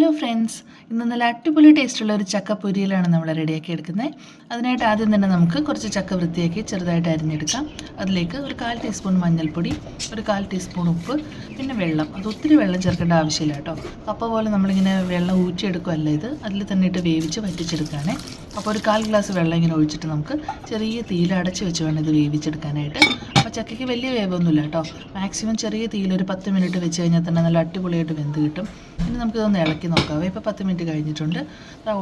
Hello friends ഇന്ന് നല്ല അടിപൊളി ടേസ്റ്റുള്ള ഒരു ചക്ക പൊരിയലാണ് നമ്മൾ റെഡിയാക്കി എടുക്കുന്നത് അതിനായിട്ട് ആദ്യം തന്നെ നമുക്ക് കുറച്ച് ചക്ക വൃത്തിയാക്കി ചെറുതായിട്ട് അരിഞ്ഞെടുക്കാം. അതിലേക്ക് ഒരു കാൽ ടീസ്പൂൺ മഞ്ഞൾപ്പൊടി ഒരു കാൽ ടീസ്പൂൺ ഉപ്പ് പിന്നെ വെള്ളം. അത് ഒത്തിരി വെള്ളം ചേർക്കേണ്ട ആവശ്യമില്ല കേട്ടോ. കപ്പ പോലെ നമ്മളിങ്ങനെ വെള്ളം ഊറ്റിയെടുക്കുമല്ല ഇത്. അതിൽ തന്നെ ഇട്ട് വേവിച്ച് വറ്റിച്ചെടുക്കുകയാണേ അപ്പോൾ ഒരു കാൽ ഗ്ലാസ് വെള്ളം ഇങ്ങനെ ഒഴിച്ചിട്ട് നമുക്ക് ചെറിയ തീയിൽ അടച്ച് വെച്ച് വേണം ഇത് വേവിച്ചെടുക്കാനായിട്ട്. അപ്പോൾ ചക്കയ്ക്ക് വലിയ വേവൊന്നുമില്ല കേട്ടോ. മാക്സിമം ചെറിയ തീയിൽ ഒരു പത്ത് മിനിറ്റ് വെച്ച് കഴിഞ്ഞാൽ തന്നെ നല്ല അടിപൊളിയായിട്ട് വെന്ത് കിട്ടും. ഇനി നമുക്കിതൊന്ന് ഇളക്കി നോക്കാം. ഇപ്പോൾ പത്ത് മിനിറ്റ് കഴിഞ്ഞിട്ടുണ്ട്.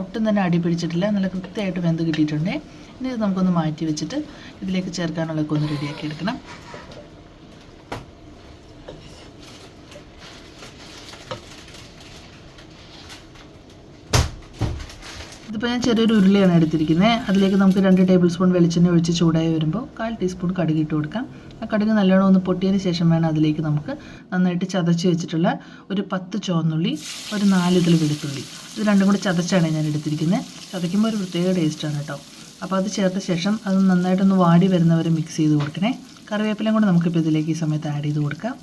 ഒട്ടും തന്നെ അടി പിടിച്ചിട്ടില്ല. നല്ല കൃത്യമായിട്ട് വെന്ത് കിട്ടിയിട്ടുണ്ട്. ഇനി ഇത് നമുക്കൊന്ന് മാറ്റി വെച്ചിട്ട് ഇതിലേക്ക് ചേർക്കാനുള്ളതൊക്കെ ഒന്ന് റെഡിയാക്കി എടുക്കണം. ഇതിപ്പോൾ ഞാൻ ചെറിയൊരു ഉരുളിയാണ് എടുത്തിരിക്കുന്നത്. അതിലേക്ക് നമുക്ക് രണ്ട് ടേബിൾ സ്പൂൺ വെളിച്ചെണ്ണ ഒഴിച്ച് ചൂടായി വരുമ്പോൾ കാൽ ടീസ്പൂൺ കടുക് ഇട്ട് കൊടുക്കാം. ആ കടുക് നല്ലോണം ഒന്ന് പൊട്ടിയതിന് ശേഷം വേണം അതിലേക്ക് നമുക്ക് നന്നായിട്ട് ചതച്ച് വെച്ചിട്ടുള്ള ഒരു പത്ത് ചുവന്നുള്ളി ഒരു നാല് ഇതിൽ വെളുത്തുള്ളി. ഇത് രണ്ടും കൂടി ചതച്ചാണ് ഞാൻ എടുത്തിരിക്കുന്നത്. ചതയ്ക്കുമ്പോൾ ഒരു പ്രത്യേക ടേസ്റ്റാണ് കേട്ടോ. അപ്പോൾ അത് ചേർത്ത ശേഷം അത് നന്നായിട്ടൊന്ന് വാടി വരുന്നവരെ മിക്സ് ചെയ്ത് കൊടുക്കണേ. കറിവേപ്പിലയും കൂടെ നമുക്കിപ്പോൾ ഇതിലേക്ക് ഈ സമയത്ത് ആഡ് ചെയ്ത് കൊടുക്കാം.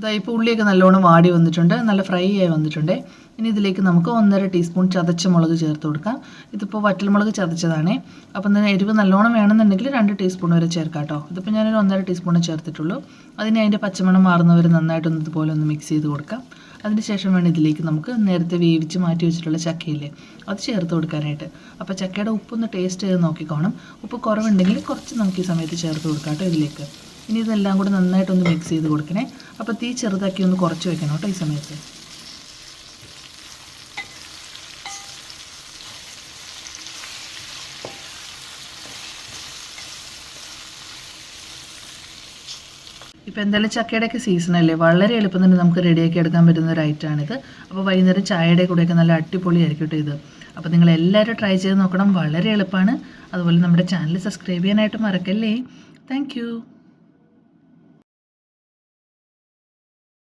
ഇതാ ഇപ്പോൾ ഉള്ളിയൊക്കെ നല്ലോണം വാടി വന്നിട്ടുണ്ട് നല്ല ഫ്രൈ ആയി വന്നിട്ടുണ്ട്. ഇനി ഇതിലേക്ക് നമുക്ക് ഒന്നര ടീസ്പൂൺ ചതച്ച മുളക് ചേർത്ത് കൊടുക്കാം. ഇതിപ്പോൾ വറ്റൽമുളക് ചതച്ചതാണേ. അപ്പം തന്നെ എരിവ് നല്ലോണം വേണമെന്നുണ്ടെങ്കിൽ രണ്ട് ടീസ്പൂൺ വരെ ചേർക്കാം കേട്ടോ ഇതിപ്പോൾ ഞാനൊരു ഒന്നര ടീസ്പൂൺ ചേർത്തിട്ടുള്ളൂ. അതിന് അതിന്റെ പച്ചമണം മാറുന്നവർ നന്നായിട്ടൊന്ന് ഇതുപോലെ ഒന്ന് മിക്സ് ചെയ്ത് കൊടുക്കാം. അതിനുശേഷം വേണം ഇതിലേക്ക് നമുക്ക് നേരത്തെ വേവിച്ച് മാറ്റി വെച്ചിട്ടുള്ള ചക്കയില്ലേ അത് ചേർത്ത് കൊടുക്കാനായിട്ട്. അപ്പോൾ ചക്കയുടെ ഉപ്പൊന്ന് ടേസ്റ്റ് ചെയ്ത് നോക്കിക്കോണം. ഉപ്പ് കുറവുണ്ടെങ്കിൽ കുറച്ച് നമുക്ക് ഈ സമയത്ത് ചേർത്ത് കൊടുക്കാം കേട്ടോ ഇതിലേക്ക്. ഇനി ഇതെല്ലാം കൂടെ നന്നായിട്ടൊന്ന് മിക്സ് ചെയ്ത് കൊടുക്കണേ. അപ്പോൾ തീ ചെറുതാക്കി ഒന്ന് കുറച്ച് വയ്ക്കണം കേട്ടോ ഈ സമയത്ത്. ഇപ്പോൾ എന്തായാലും ചക്കയുടെയൊക്കെ അല്ലേ? വളരെ എളുപ്പം തന്നെ നമുക്ക് റെഡിയാക്കി എടുക്കാൻ പറ്റുന്ന ഒരു ഐറ്റമാണിത് അപ്പോൾ വൈകുന്നേരം ചായയുടെ കൂടെയൊക്കെ നല്ല അടിപൊളിയായിരിക്കും കേട്ടോ ഇത്. അപ്പോൾ നിങ്ങൾ എല്ലാവരും ട്രൈ ചെയ്ത് നോക്കണം. വളരെ എളുപ്പമാണ് അതുപോലെ നമ്മുടെ ചാനൽ സബ്സ്ക്രൈബ് ചെയ്യാനായിട്ട് മറക്കല്ലേ? താങ്ക്